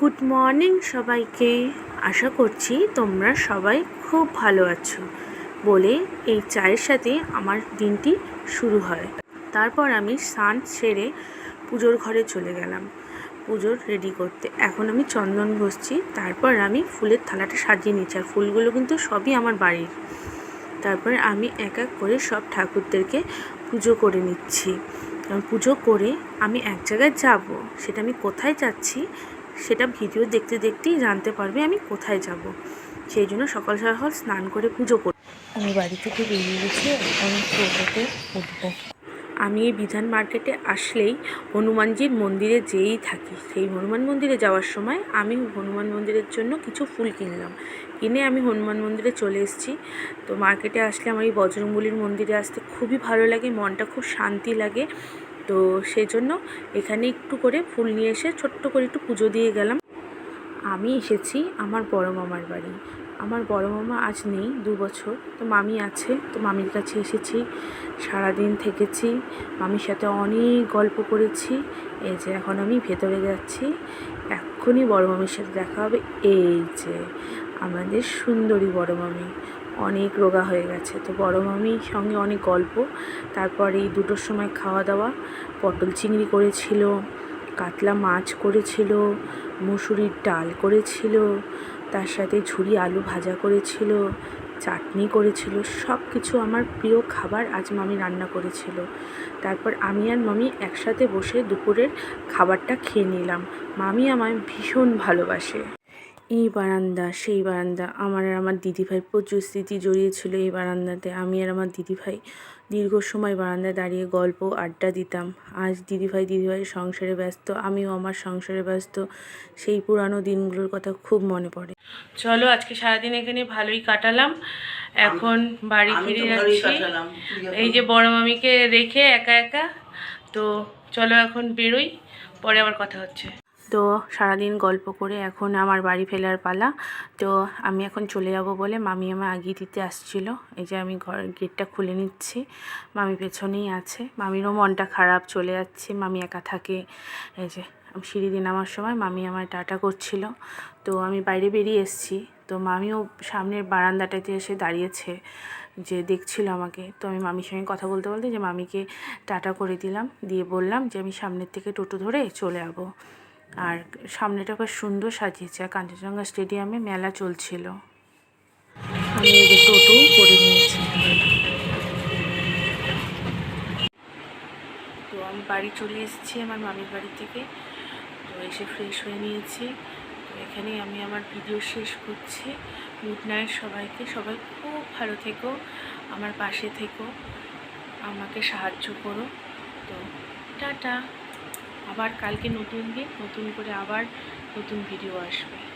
Good morning সবাইকে। আশা করছি তোমরা সবাই খুব ভালো আছো বলে এই চায়ের সাথে আমার দিনটি শুরু হয়। তারপর আমি স্নান সেরে পুজোর ঘরে চলে গেলাম। পুজোর রেডি করতে। এখন আমি চন্দন ঘষছি, তারপর আমি ফুলের থালাটা সাজিয়ে নিচ্ছি। আর ফুলগুলো কিন্তু সবই আমার বাড়ির। তারপর আমি এক এক করে সব ঠাকুরদেরকে পুজো করে নিচ্ছি। কারণ পুজো করে আমি এক জায়গায় যাব, সেটা আমি কোথায় যাচ্ছি সেটা ভিডিও দেখতে দেখতেই জানতে পারবে আমি কোথায় যাব। সেই জন্য সকাল সকাল স্নান করে পুজো করি আমি বাড়ি থেকে বেরিয়ে গেছি এখন টোটোতে উঠবো। আমি এই বিধান মার্কেটে আসলেই হনুমানজির মন্দিরে যেয়েই থাকি। সেই হনুমান মন্দিরে যাওয়ার সময় আমি হনুমান মন্দিরের জন্য কিছু ফুল কিনলাম। কিনে আমি হনুমান মন্দিরে চলে এসেছি। তো মার্কেটে আসলে আমার এই বজরংবলির মন্দিরে আসতে খুবই ভালো লাগে মনটা খুব শান্তি লাগে। তো সেই জন্য এখানে একটু করে ফুল নিয়ে এসে ছোট্ট করে একটু পুজো দিয়ে গেলাম। আমি এসেছি আমার বড় মামার বাড়ি। আমার বড় মামা আজ নেই, দু বছর। তো মামি আছে, তো মামির কাছে এসেছি, সারাদিন থেকেছি। মামির সাথে অনেক গল্প করেছি। এই যে এখন আমি ভেতরে যাচ্ছি। এক্ষুনি বড় মামির সাথে দেখা হবে। এই যে আমাদের সুন্দরী বড় মামি। অনেক রোগা হয়ে গেছে। তো বড় মামির সঙ্গে অনেক গল্প। তারপর এই দুটোর সময় খাওয়া দাওয়া পটল চিংড়ি করেছিল, কাতলা মাছ করেছিল, মুসুরির ডাল করেছিল, তার সাথে ঝুরি আলু ভাজা করেছিল, চাটনি করেছিল সব কিছু আমার প্রিয় খাবার আজ মামি রান্না করেছিল। তারপর আমি আর মামি একসাথে বসে দুপুরের খাবারটা খেয়ে নিলাম। মামি আমায় ভীষণ ভালোবাসে। এই বারান্দা সেই বারান্দা। আমার আর আমার দিদিভাইয়ের প্রচুর স্মৃতি জড়িয়ে ছিল এই বারান্দাতে। আমি আর আমার দিদিভাই দীর্ঘ সময় বারান্দায় দাঁড়িয়ে গল্প আড্ডা দিতাম। আজ দিদিভাই দিদিভাইয়ের সংসারে ব্যস্ত আমিও আমার সংসারে ব্যস্ত। সেই পুরানো দিনগুলোর কথা খুব মনে পড়ে। চলো আজকে সারাদিন এখানে ভালোই কাটালাম। এখন বাড়ি ফিরে যাচ্ছি। এই যে বড় মামিকে রেখে একা একা। তো চলো এখন বেরোই পরে আবার কথা হচ্ছে। তো সারাদিন গল্প করে এখন আমার বাড়ি ফেরার পালা। তো আমি এখন চলে যাব বলে মামি আমার আগিয়ে দিতে আসছিল। এই যে আমি ঘর গেটটা খুলে নিচ্ছি। মামি পেছনেই আছে। মামিরও মনটা খারাপ, চলে যাচ্ছে। মামি একা থাকে। এই যে সিঁড়ি দিয়ে নামার সময় মামি আমার টাটা করছিল। তো আমি বাইরে বেরিয়ে এসেছি। তো মামিও সামনের বারান্দাটাতে এসে দাঁড়িয়েছে যে দেখছিল আমাকে। তো আমি মামির সঙ্গে কথা বলতে বলতে যে মামিকে টাটা করে দিলাম। দিয়ে বললাম যে আমি সামনের থেকে টোটো ধরে চলে যাব। আর সামনেটা বেশ সুন্দর সাজিয়েছে। আর কাঞ্চনজঙ্ঘা স্টেডিয়ামে মেলা চলছিল। আমি করে নিয়েছি। তো আমি বাড়ি চলে এসেছি আমার মামির বাড়ি থেকে। তো এসে ফ্রেশ হয়ে নিয়েছি। তো এখানেই আমি আমার ভিডিও শেষ করছি। গুড নাইট সবাইকে। সবাই খুব ভালো থেকো। আমার পাশে থেকো। আমাকে সাহায্য করো। তো টাটা। আবার কালকে নতুন দিন নতুন করে আবার নতুন ভিডিও আসবে।